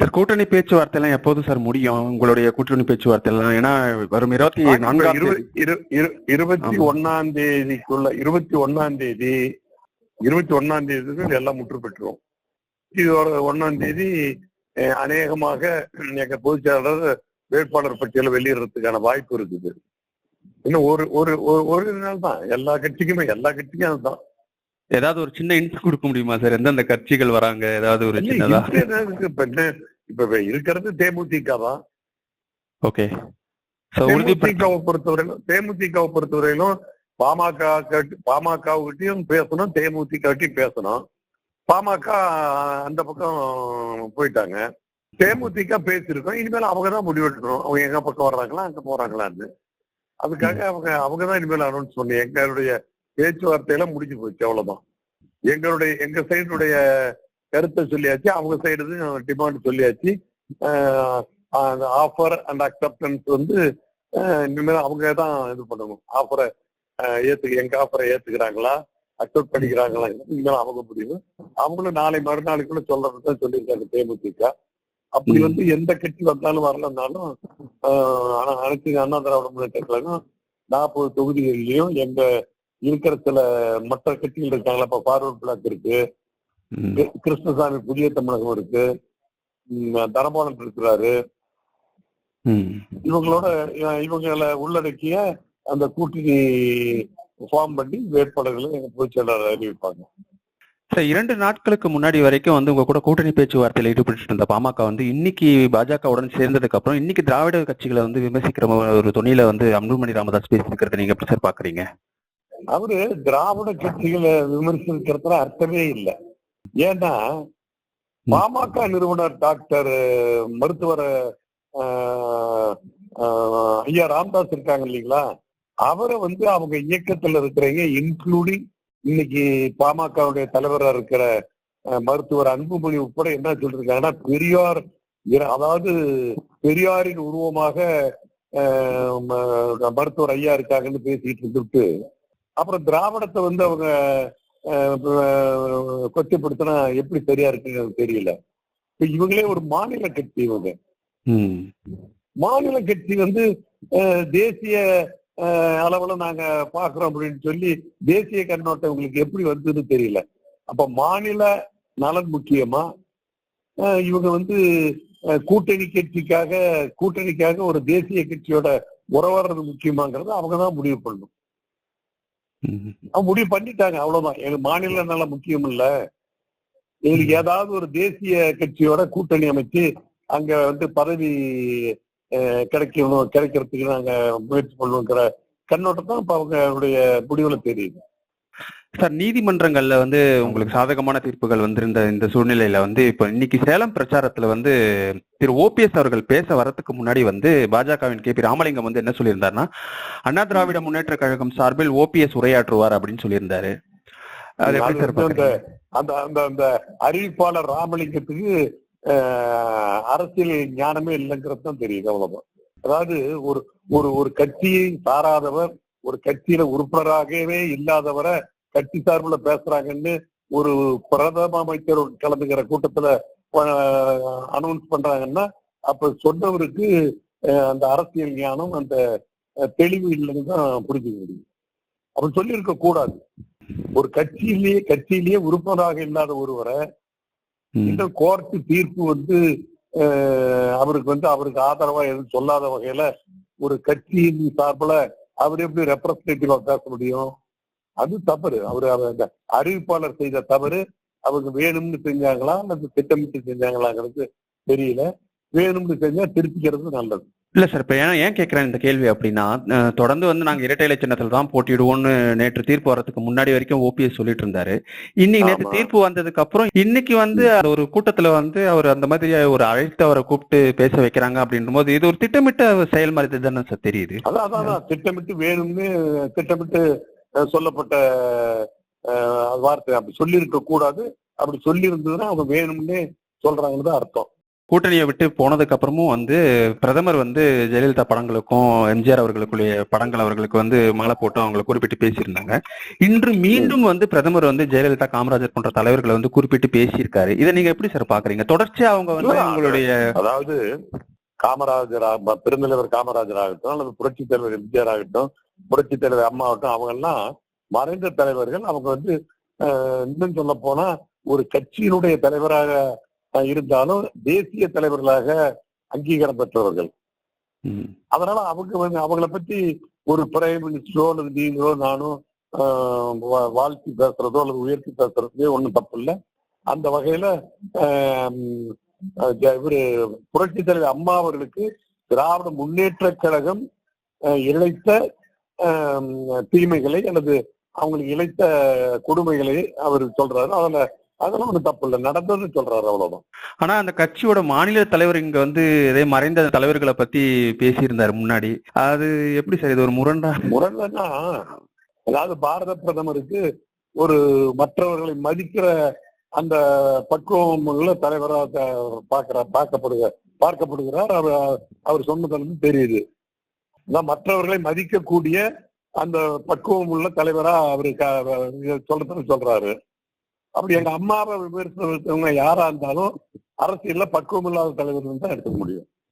Sir கூட்டணி பேச்சுவார்த்தை எல்லாம் எப்போது சார் முடியும்? உங்களுடைய கூட்டணி பேச்சுவார்த்தை எல்லாம் ஏன்னா வரும் இருபத்தி நான்காம் இரு- தேதி. இரு- இரு- இருபத்தி. ஒன்னாம் தேதிக்குள்ள இருபத்தி ஒன்னாம் தேதி இருபத்தி ஒன்னாம் தேதி எல்லாம் முற்று பெற்றுரும் இதோட ஒன்னாம் தேதி அநேகமாக எங்க பொதுச்செயலாளர் வேட்பாளர் பட்டியலை வெளியிடுறதுக்கான வாய்ப்பு இருக்குது. இன்னும் ஒரு ஒரு ஒரு- நாள் தான். எல்லா கட்சிக்குமே எல்லா கட்சிக்கும் அதுதான். ஏதாவது ஒரு சின்ன இன்ட் கொடுக்க முடியுமா சார் எந்தெந்த கட்சிகள் வராங்க? ஏதாவது ஒரு சின்னதா? இப்ப இருக்கிறது தேமுதிக தான் ஓகே தேமுதிகவை பொறுத்தவரையிலும் தேமுதிகவை பொறுத்தவரையிலும் பாமக பாமகவுகிட்டையும் பேசணும் தேமுதிகட்டையும் பேசணும். பாமக அந்த பக்கம் போயிட்டாங்க. தேமுதிக பேசியிருக்கோம் இனிமேல் அவங்க தான் முடிவெடுக்கணும் அவங்க எங்க பக்கம் வர்றாங்களா அங்க போறாங்களான்னு. அதுக்காக அவங்க அவங்க தான் இனிமேல் அனௌன்ஸ் பண்ணி எங்களுடைய பேச்சுவார்த்தையில முடிஞ்சு போச்சு அவ்வளவுதான். எங்களுடைய எங்க சைடுடைய கருத்தை சொல்லியாச்சு அவங்க சைடு டிமாண்ட் சொல்லியாச்சு. ஆஃபர் அண்ட் அக்செப்டன்ஸ் வந்து இனிமேல் அவங்க தான் இது பண்ணணும். ஆஃபரை ஏத்து எங்க ஆஃபரை ஏத்துக்கிறாங்களா? அக்செப்ட் பண்ணிக்கிறாங்களா? இனிமேல் அவங்க முடிவு. அவங்களும் நாளை மறுநாளைக்குள்ள சொல்றது தான் சொல்லியிருக்காங்க தேமுதிக. அப்படி. வந்து எந்த கட்சி வந்தாலும் வரலனாலும் ஆஹ், ஆனா அனைத்து அண்ணா திராவிட முன்னேற்ற கழகம் நாற்பது தொகுதிகளிலையும் எங்க இருக்கிற சில மற்ற கட்சிகள் இருக்காங்களா? இப்ப பார்வர்ட் பிளாக் இருக்கு. கிருஷ்ணசாமி புதிய தமிழகம் இருக்கு. ம், தனபாலன் இருக்கிறாரு. இவங்களோட இவங்களை உள்ளடக்கிய அந்த கூட்டணி ஃபார்ம் பண்ணி வேட்பாளர்களை பொதுச் செயலாளர் அறிவிப்பாங்க. சார் இரண்டு நாட்களுக்கு முன்னாடி வரைக்கும் வந்து உங்க கூட கூட்டணி பேச்சுவார்த்தையில் ஈடுபட்டு இருந்த பாமக வந்து இன்னைக்கு பாஜகவுடன் சேர்ந்ததுக்கு அப்புறம் இன்னைக்கு திராவிட கட்சிகளை வந்து விமர்சிக்கிற ஒரு துணியில வந்து அன்புமணி ராமதாஸ் பேசியிருக்கிறத நீங்க எப்படி சார் பாக்குறீங்க? அவரு திராவிட கட்சிகளை விமர்சிக்கிறதுல அர்த்தமே இல்லை. ஏன்னா பாமக நிறுவனர் டாக்டர் மருத்துவர் ஐயா ராமதாஸ் இருக்காங்க இல்லைங்களா? அவரை வந்து அவங்க இயக்கத்துல இருக்கிறவங்க இன்க்ளூடிங் இன்னைக்கு பாமகவுடைய தலைவரா இருக்கிற மருத்துவர் அன்புமணி உட்பட என்ன சொல்லிருக்காங்கன்னா பெரியார் அதாவது பெரியாரின் உருவமாக மருத்துவர் ஐயா இருக்காங்கன்னு பேசிட்டு இருந்துட்டு அப்புறம் திராவிடத்தை வந்து அவங்க கொச்சைப்படுத்தினா எப்படி சரியா எனக்கு தெரியல இப்ப இவங்களே ஒரு மாநில கட்சி இவங்க. மாநில கட்சி வந்து தேசிய அளவுல நாங்க பாக்குறோம் அப்படின்னு சொல்லி தேசிய கண்ணோட்டம் உங்களுக்கு எப்படி வந்ததுன்னு தெரியல அப்ப மாநில நலன் முக்கியமா இவங்க வந்து கூட்டணி கட்சிக்காக கூட்டணிக்காக ஒரு தேசிய கட்சியோட உறவாடுறது முக்கியமாங்கிறத அவங்க தான் முடிவு பண்ணணும். அவங்க முடிவு பண்ணிட்டாங்க. அவ்வளவுதான். எங்க மாநில நலம் முக்கியம் இல்ல எங்களுக்கு ஏதாவது ஒரு தேசிய கட்சியோட கூட்டணி அமைச்சு அங்க வந்து பதவி கிடைக்கணும் கிடைக்கிறதுக்கு நாங்க முயற்சி பண்ணுவோங்கிற கண்ணோட்டம் தான் இப்ப அவங்களுடைய முடிவுல தெரியுது. சார் நீதிமன்றங்கள்ல வந்து உங்களுக்கு சாதகமான தீர்ப்புகள் வந்திருந்த இந்த சூழ்நிலையில வந்து இப்ப இன்னைக்கு சேலம் பிரச்சாரத்துல வந்து திரு ஓபிஎஸ் அவர்கள் பேச வரதுக்கு முன்னாடி வந்து பாஜகவின் கே பி ராமலிங்கம் வந்து என்ன சொல்லியிருந்தாருன்னா அண்ணா திராவிட முன்னேற்ற கழகம் சார்பில் ஓபிஎஸ் உரையாற்றுவார் அப்படின்னு சொல்லியிருந்தாரு அந்த? அந்த அந்த அறிவிப்பாளர் ராமலிங்கத்துக்கு அரசியல் ஞானமே இல்லைங்கிறது தான் தெரியுது அவ்வளவுதான் அதாவது ஒரு ஒரு ஒரு கட்சியை சாராதவர் ஒரு கட்சியில உறுப்பினராகவே இல்லாதவரை கட்சி சார்புல பேசுறாங்கன்னு ஒரு பிரதம அமைச்சர் கலந்துக்கிற கூட்டத்துல அனௌன்ஸ் பண்றாங்கன்னா அப்ப சொன்னவருக்கு அந்த அரசியல் ஞானம் அந்த தெளிவு இல்லைன்னு தான் புரிஞ்சுக்க முடியும். அப்படி சொல்லியிருக்க கூடாது. ஒரு கட்சியிலேயே கட்சியிலேயே உறுப்பினராக இல்லாத ஒருவரை. இந்த கோர்ட் தீர்ப்பு வந்து அவருக்கு வந்து அவருக்கு ஆதரவா எதுவும் சொல்லாத வகையில ஒரு கட்சியின் சார்பில் அவர் எப்படி ரெப்ரஸன்டேட்டிவா பேச முடியும்? அது தவறு. அவர் அந்த அறிவிப்பாளர் செய்த தவறு. அவங்க வேணும்னு செஞ்சாங்களா? அல்லது திட்டமிட்டு செஞ்சாங்களாங்கிறது தெரியல. வேணும்னு செஞ்சா திருப்பிக்கிறது நல்லது. இல்ல சார் இப்ப ஏன் ஏன் கேக்குறேன் இந்த கேள்வி அப்படின்னா தொடர்ந்து வந்து நாங்க இரட்டை இலை சின்னத்துல தான் போட்டியிடுவோம்னு நேற்று தீர்ப்பு வரதுக்கு முன்னாடி வரைக்கும் ஓபிஎஸ் சொல்லிட்டு இருந்தாரு. இன்னைக்கு நேற்று. தீர்ப்பு வந்ததுக்கு அப்புறம் இன்னைக்கு வந்து ஒரு கூட்டத்துல வந்து அவர் அந்த மாதிரி ஒரு அழைத்து அவரை கூப்பிட்டு பேச வைக்கிறாங்க அப்படின்ற போது இது ஒரு திட்டமிட்ட செயல் மாதிரி தானே சார் தெரியுது. அதான். திட்டமிட்டு வேணும்னு திட்டமிட்டு சொல்லப்பட்ட வார்த்தை. அப்படி சொல்லியிருக்க கூடாது. அப்படி சொல்லி இருந்ததுன்னா அவங்க வேணும்னே சொல்றாங்கன்னு தான் அர்த்தம். கூட்டணியை விட்டு போனதுக்கு அப்புறமும் வந்து பிரதமர் வந்து ஜெயலலிதா படங்களுக்கும் எம்ஜிஆர் அவர்களுக்குடைய படங்கள் அவர்களுக்கு வந்து மாலை போட்டு அவங்களை குறிப்பிட்டு பேசியிருந்தாங்க. இன்று மீண்டும் வந்து பிரதமர் வந்து ஜெயலலிதா காமராஜர் போன்ற தலைவர்களை வந்து குறிப்பிட்டு பேசியிருக்காரு. இதை நீங்க எப்படி சார் பாக்குறீங்க தொடர்ச்சியா அவங்க வந்து இல்ல, உங்களுடைய அதாவது காமராஜர் பெருந்தலைவர் காமராஜர் ஆகட்டும் அல்லது புரட்சி தலைவர் எம்ஜிஆர் ஆகட்டும் புரட்சி தலைவர் அம்மா ஆகட்டும் அவங்க எல்லாம் மறைந்த தலைவர்கள். அவங்க வந்து இன்னும் சொல்ல போனா ஒரு கட்சியினுடைய தலைவராக இருந்தாலும் தேசிய தலைவர்களாக அங்கீகாரம் பெற்றவர்கள். அதனால அவங்க வந்து அவங்கள பத்தி ஒரு பிரைம் மினிஸ்டரோ அல்லது நீங்களோ நானும் வாழ்த்தி பேசுறதோ அல்லது உயர்த்தி பேசுறதோ ஒண்ணும் தப்பு இல்லை அந்த வகையில இவரு புரட்சி தலைவர் அம்மா அவர்களுக்கு திராவிட முன்னேற்ற கழகம் இழைத்த தீமைகளை அல்லது அவங்களுக்கு இழைத்த கொடுமைகளை அவர் சொல்றாரு. அதுல அதெல்லாம் ஒண்ணும் தப்பு இல்லை. நடந்ததுன்னு சொல்றாரு அவ்வளவுதான். ஆனா அந்த கட்சியோட மாநில தலைவர் இங்க வந்து இதே மறைந்த தலைவர்களை பத்தி பேசியிருந்தாரு முன்னாடி. அது எப்படி சார்? இது ஒரு முரண்டா? முரண்னா அதாவது பாரத பிரதமருக்கு ஒரு மற்றவர்களை மதிக்கிற அந்த பக்குவம் உள்ள தலைவராக பார்க்கிற பார்க்கப்படுக பார்க்கப்படுகிறார். அவர் அவர் சொன்னதுல தெரியுது. மற்றவர்களை மதிக்கக்கூடிய அந்த பக்குவம் உள்ள தலைவரா அவரு க- சொல்றதுன்னு சொல்றாரு. அப்படி எங்க அம்மாவை விமர்சனவங்க யாரா இருந்தாலும் அரசியல்ல பக்குவம் இல்லாத தலைவர் தான் எடுத்துக்க முடியும்.